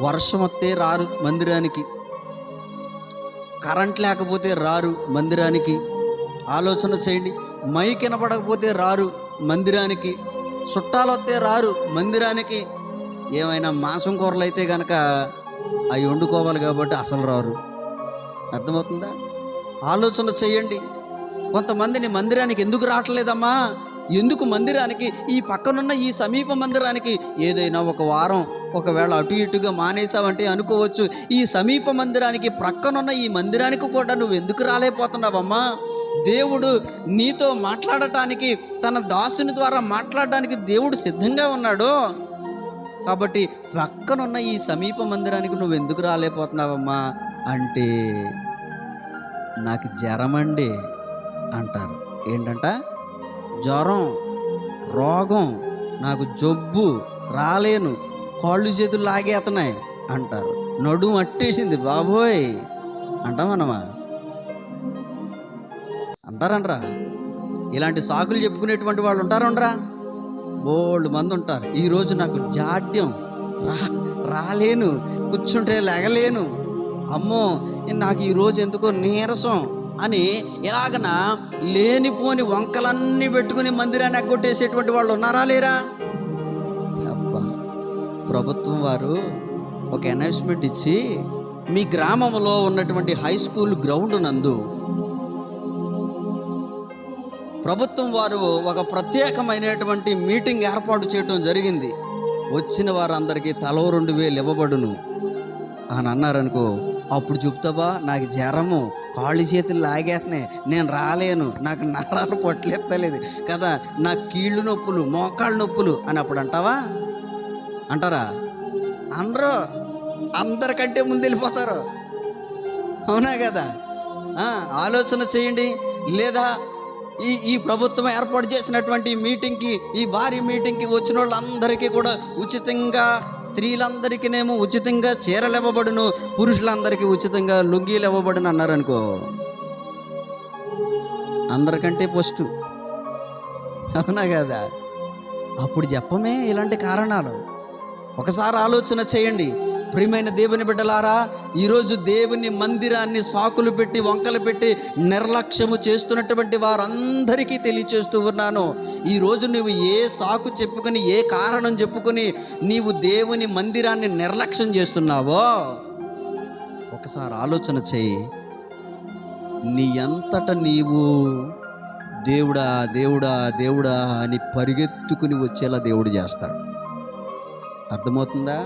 వర్షం వస్తే రారు మందిరానికి. కరెంట్ లేకపోతే రారు మందిరానికి. ఆలోచన చేయండి. మైక్ వినపడకపోతే రారు మందిరానికి. చుట్టాలు వస్తే రారు మందిరానికి. ఏమైనా మాంసం కూరలు అయితే కనుక అవి వండుకోవాలి కాబట్టి అసలు రారు. అర్థమవుతుందా? ఆలోచన చేయండి. కొంతమందిని మందిరానికి ఎందుకు రావట్లేదమ్మా? ఎందుకు మందిరానికి? ఈ పక్కనున్న ఈ సమీప మందిరానికి. ఏదైనా ఒక వారం ఒకవేళ అటు ఇటుగా మానేసావంటే అనుకోవచ్చు. ఈ సమీప మందిరానికి ప్రక్కనున్న ఈ మందిరానికి కూడా నువ్వు ఎందుకు రాలేకపోతున్నావమ్మా? దేవుడు నీతో మాట్లాడటానికి తన దాసుని ద్వారా మాట్లాడడానికి దేవుడు సిద్ధంగా ఉన్నాడు. కాబట్టి ప్రక్కనున్న ఈ సమీప మందిరానికి నువ్వు ఎందుకు రాలేకపోతున్నావమ్మా? అంటే నాకు జ్వరమండి అంటారు. ఏంటంట? జ్వరం రోగం నాకు జబ్బు రాలేను కాళ్ళు చేతులు లాగేస్తున్నాయి అంటారు. నడుము అట్టేసింది బాబోయ్! అంటామన్నమా అంటారంట్రా. ఇలాంటి సాకులు చెప్పుకునేటువంటి వాళ్ళు ఉంటారంట్రా. బోల్డ్ మంది ఉంటారు. ఈరోజు నాకు జాడ్యం. రా రాలేను కూర్చుంటే లేగలేను. అమ్మో నాకు ఈరోజు ఎందుకో నీరసం. అని ఇలాగన లేనిపోని వంకలన్నీ పెట్టుకుని మందిరాన్ని ఎగ్గొట్టేసేటువంటి వాళ్ళు ఉన్నారా లేరా? అబ్బా ప్రభుత్వం వారు ఒక అనౌన్స్మెంట్ ఇచ్చి మీ గ్రామంలో ఉన్నటువంటి హై స్కూల్ గ్రౌండ్ నందు ప్రభుత్వం వారు ఒక ప్రత్యేకమైనటువంటి మీటింగ్ ఏర్పాటు చేయడం జరిగింది. వచ్చిన వారందరికీ తలో రెండు వేలు ఇవ్వబడును. అని అన్నారనుకో అప్పుడు చెప్తావా? నాకు జ్వరము. కాళ్ళు చేతులు లాగేస్తున్నాయి. నేను రాలేను. నాకు నరాలు పొట్లెత్తలేదు. కదా నా కీళ్ళు నొప్పులు మోకాళ్ళ నొప్పులు అని అప్పుడు అంటావా? అంటారా? అందరూ అందరికంటే ముందు వెళ్ళిపోతారు. అవునా కదా? ఆలోచన చేయండి. లేదా ఈ ఈ ప్రభుత్వం ఏర్పాటు చేసినటువంటి మీటింగ్కి ఈ భారీ మీటింగ్కి వచ్చిన వాళ్ళందరికీ కూడా ఉచితంగా స్త్రీలందరికీనేమో ఉచితంగా చీరలు ఇవ్వబడును పురుషులందరికీ ఉచితంగా లుంగీలు ఇవ్వబడును అన్నారనుకో. అందరికంటే ఫస్ట్. అవునా కదా? అప్పుడు చెప్పమే ఇలాంటి కారణాలు. ఒకసారి ఆలోచన చేయండి. ప్రియమైన దేవుని బిడ్డలారా ఈరోజు దేవుని మందిరాన్ని సాకులు పెట్టి వంకలు పెట్టి నిర్లక్ష్యము చేస్తున్నటువంటి వారందరికీ తెలియచేస్తూ ఉన్నాను. ఈరోజు నువ్వు ఏ సాకు చెప్పుకొని ఏ కారణం చెప్పుకొని నీవు దేవుని మందిరాన్ని నిర్లక్ష్యం చేస్తున్నావో ఒకసారి ఆలోచన చేయి. నీ అంతట నీవు దేవుడా దేవుడా దేవుడా అని పరిగెత్తుకుని వచ్చేలా దేవుడు చేస్తాడు. అర్థమవుతుందా?